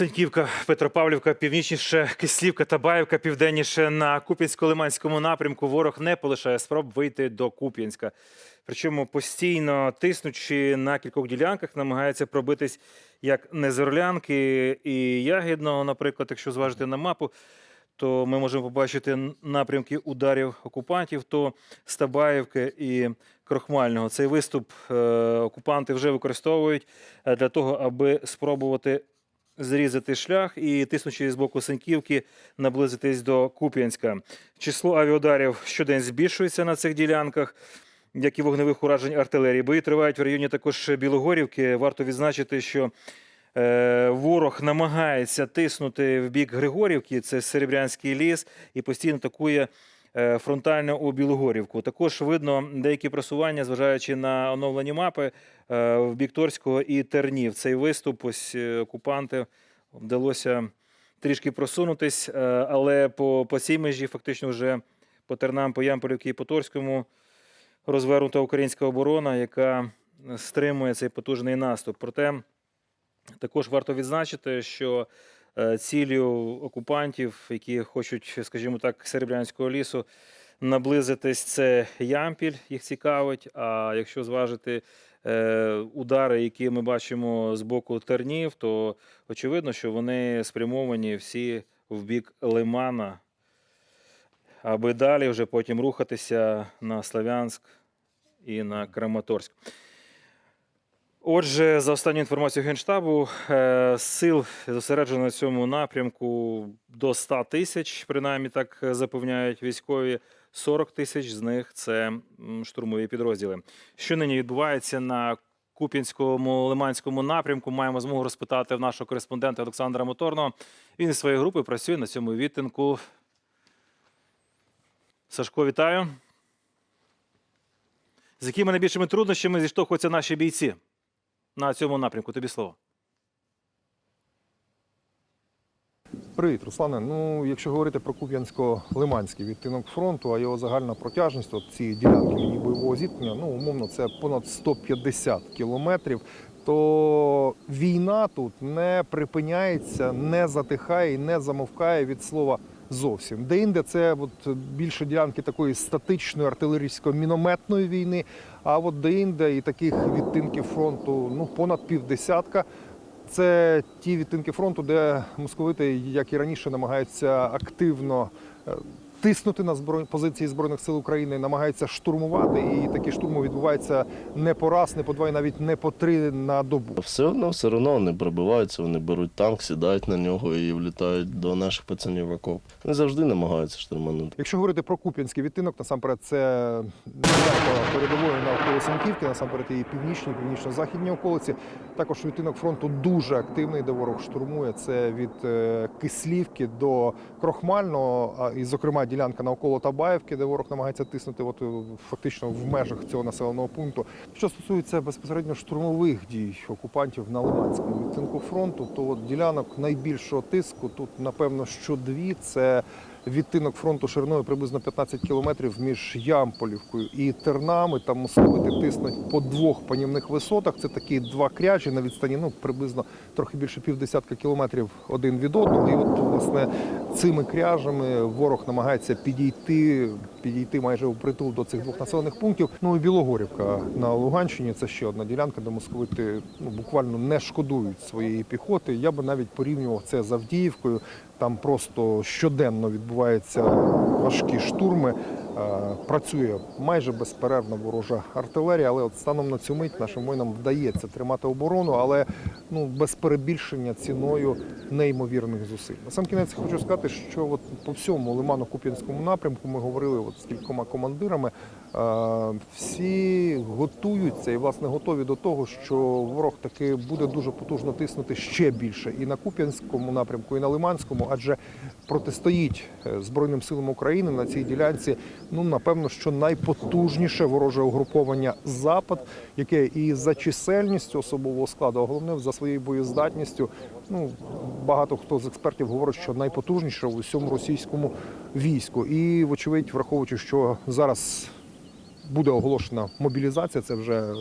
Сеньківка, Петропавлівка, північніше, Кислівка, Табаївка, південніше на Куп'янсько-Лиманському напрямку. Ворог не полишає спроб вийти до Куп'янська. Причому постійно тиснучи на кількох ділянках, намагається пробитись як Незорлянки і Ягідного, наприклад, якщо зважити на мапу, то ми можемо побачити напрямки ударів окупантів, то Стабаївки і Крохмального. Цей виступ е, окупанти вже використовують е, для того, аби спробувати зрізати шлях і, тиснучи з боку Сеньківки, наблизитись до Куп'янська. Число авіаударів щодень збільшується на цих ділянках. Як і вогневих уражень артилерії. Бої тривають в районі також Білогорівки. Варто відзначити, що е, ворог намагається тиснути в бік Григорівки, це Серебрянський ліс, і постійно атакує фронтально у Білогорівку. Також видно деякі просування, зважаючи на оновлені мапи е, в бік Торського і Тернів. Цей виступ ось е, окупанти вдалося трішки просунутись, е, але по, по цій межі фактично вже по Тернам, по Ямполівці і по Торському розвернута українська оборона, яка стримує цей потужний наступ. Проте також варто відзначити, що е, ціллю окупантів, які хочуть, скажімо так, Серебрянського лісу, наблизитись, це Ямпіль, їх цікавить. А якщо зважити е, удари, які ми бачимо з боку тернів, то очевидно, що вони спрямовані всі в бік Лимана, аби далі вже потім рухатися на Славянськ і на Краматорськ. Отже, за останню інформацією Генштабу, е, сил зосереджено на цьому напрямку до 100 тисяч, принаймні так запевняють військові. 40 тисяч з них це штурмові підрозділи. Що нині відбувається на Куп'янському лиманському напрямку? Маємо змогу розпитати в нашого кореспондента Олександра Моторного. Він із своєю групою працює на цьому відтинку. Сашко, вітаю. З якими найбільшими труднощами зіштовхуються наші бійці на цьому напрямку? Тобі слово. Привіт, Руслане. Ну, якщо говорити про Куп'янсько-Лиманський відтинок фронту, а його загальна протяжність от цієї ділянки лінії бойового зіткнення, ну, умовно, це понад 150 кілометрів, то війна тут не припиняється, не затихає і не замовкає від слова зовсім. Де-інде це от більше ділянки такої статичної артилерійсько-мінометної війни, а от де-інде і таких відтинків фронту ну, понад півдесятка. Це ті відтинки фронту, де московити, як і раніше, намагаються активно е, тиснути на зброй... позиції Збройних сил України, намагаються штурмувати. І такі штурми відбуваються не по раз, не по два, і навіть не по три на добу. Все одно, все одно вони пробиваються, вони беруть танк, сідають на нього і влітають до наших пацанів в окоп. Вони завжди намагаються штурманути. Якщо говорити про Куп'янський відтинок, насамперед це недалеко передової навколо Сенківки, насамперед і північні, північно-західні околиці. Також відтинок фронту дуже активний, де ворог штурмує. Це від е, Кислівки до Крохмального, і, зокрема, ділянка навколо Табаївки, де ворог намагається тиснути от, е, фактично в межах цього населеного пункту. Що стосується безпосередньо штурмових дій окупантів на Лиманському відтинку фронту, то от ділянок найбільшого тиску тут, напевно, що дві це. Відтинок фронту шириною приблизно 15 кілометрів між Ямполівкою і Тернами. Там московити тиснуть по двох панівних висотах. Це такі два кряжі на відстані, ну приблизно трохи більше півдесятка кілометрів один від одного. І от власне цими кряжами ворог намагається підійти, підійти майже у притул до цих двох населених пунктів. Ну і Білогорівка на Луганщині це ще одна ділянка, де московити ну буквально не шкодують своєї піхоти. Я би навіть порівнював це з Авдіївкою. Там просто щоденно відбуваються важкі штурми. Е, Працює майже безперервно ворожа артилерія, але от станом на цю мить нашим воїнам вдається тримати оборону, але ну без перебільшення ціною неймовірних зусиль. На сам кінець хочу сказати, що от по всьому Лимано-Куп'янському напрямку ми говорили от з кількома командирами. Всі готуються і власне готові до того, що ворог таки буде дуже потужно тиснути ще більше і на Куп'янському напрямку, і на Лиманському, адже протистоїть е, Збройним силам України на цій ділянці. Ну напевно, що найпотужніше вороже угруповання Запад, яке і за чисельністю особового складу, а головне за своєю боєздатністю. Ну багато хто з експертів говорить, що найпотужніше в усьому російському війську. І вочевидь, враховуючи, що зараз буде оголошена мобілізація. Це вже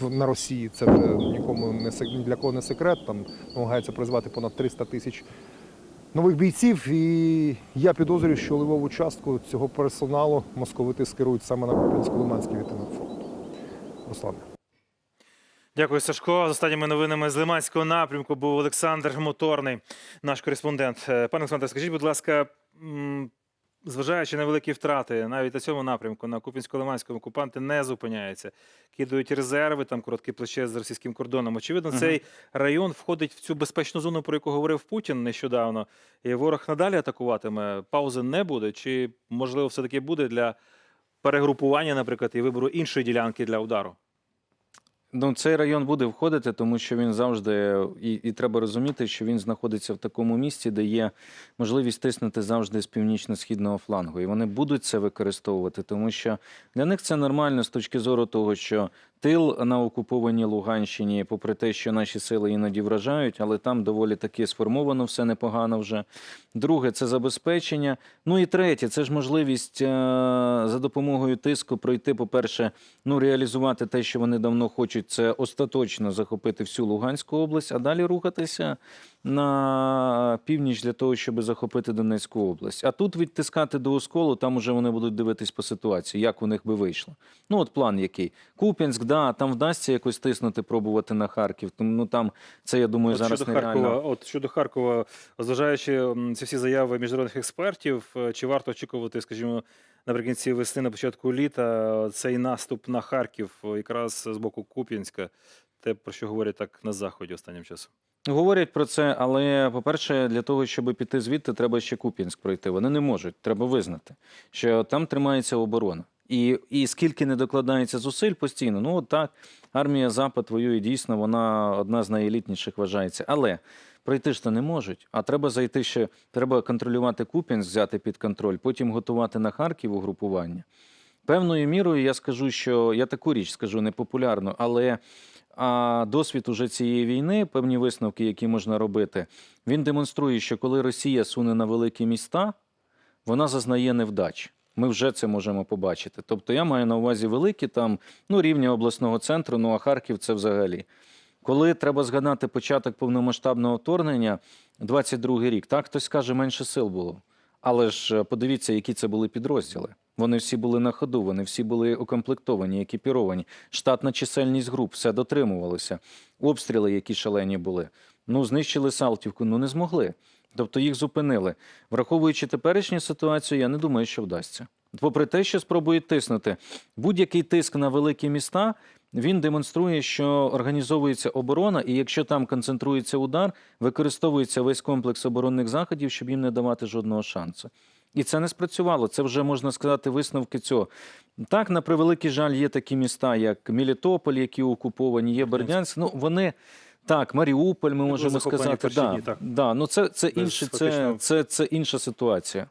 на Росії, це вже нікому не для кого не секрет. Там намагаються призвати понад 300 тисяч нових бійців. І я підозрюю, що ливову частку цього персоналу московити скерують саме на Куп'янсько-Лиманський відтинок фронту. Руслане. Дякую, Сашко. З останніми новинами з Лиманського напрямку був Олександр Моторний, наш кореспондент. Е, Пане Олександре, скажіть, будь ласка, зважаючи на великі втрати, навіть на цьому напрямку, на Купінсько-Лиманському окупанти не зупиняються. Кидають резерви, там коротке плече з російським кордоном. Очевидно, Мгм. цей район входить в цю безпечну зону, про яку говорив Путін нещодавно. І ворог надалі атакуватиме. Паузи не буде. Чи можливо все-таки буде для перегрупування, наприклад, і вибору іншої ділянки для удару? Ну, цей район буде входити, тому що він завжди, і, і треба розуміти, що він знаходиться в такому місці, де є можливість тиснути завжди з північно-східного флангу. І вони будуть це використовувати, тому що для них це нормально з точки зору того, що тил на окупованій Луганщині, попри те, що наші сили іноді вражають, але там доволі таки сформовано все непогано вже. Друге, це забезпечення. Ну і третє, це ж можливість е, за допомогою тиску пройти, по-перше, ну, реалізувати те, що вони давно хочуть, це остаточно захопити всю Луганську область, а далі рухатися на північ для того, щоб захопити Донецьку область. А тут відтискати до осколу, там уже вони будуть дивитись по ситуації, як у них би вийшло. Ну, от план який. Куп'янськ, да, там вдасться якось тиснути, пробувати на Харків. Тому ну, там це, я думаю, От зараз щодо нереально. Харкова, от щодо Харкова, зважаючи ці всі заяви міжнародних експертів, е, чи варто очікувати, скажімо, наприкінці весни, на початку літа, цей наступ на Харків, е, якраз з боку Куп'янська, те, про що говорять так на заході останнім часом. Говорять про це, але по-перше, для того, щоб піти звідти, треба ще Куп'янськ пройти. Вони не можуть. Треба визнати, що там тримається оборона. І, і скільки не докладається зусиль постійно, ну от так, армія Запад воює дійсно, вона одна з найелітніших вважається. Але пройти ж то не можуть. А треба зайти ще, треба контролювати Куп'янськ, взяти під контроль, потім готувати на Харків угрупування. Певною мірою я скажу, що я таку річ скажу непопулярно, але а досвід уже цієї війни, певні висновки, які можна робити, він демонструє, що коли Росія суне на великі міста, вона зазнає невдач. Ми вже це можемо побачити. Тобто я маю на увазі великі там ну, рівня обласного центру, ну а Харків це взагалі. Коли треба згадати початок повномасштабного вторгнення, 22-й рік, так хтось каже, менше сил було. Але ж е, подивіться, які це були підрозділи. Вони всі були на ходу, вони всі були укомплектовані, екіпіровані. Штатна чисельність груп, все дотримувалося. Обстріли, які шалені були. Ну, знищили Салтівку, ну не змогли. Тобто їх зупинили. Враховуючи теперішню ситуацію, я не думаю, що вдасться. Попри те, що спробують тиснути, будь-який тиск на великі міста він демонструє, що організовується оборона, і якщо там концентрується удар, використовується весь комплекс оборонних заходів, щоб їм не давати жодного шансу. І це не спрацювало. Це вже можна сказати висновки цього. Так, на превеликий жаль, є такі міста, як Мелітополь, які окуповані, є Бердянськ. Ну вони так, Маріуполь, ми можемо сказати. Да, так. да, ну це, це, інше, це, це, це інша ситуація.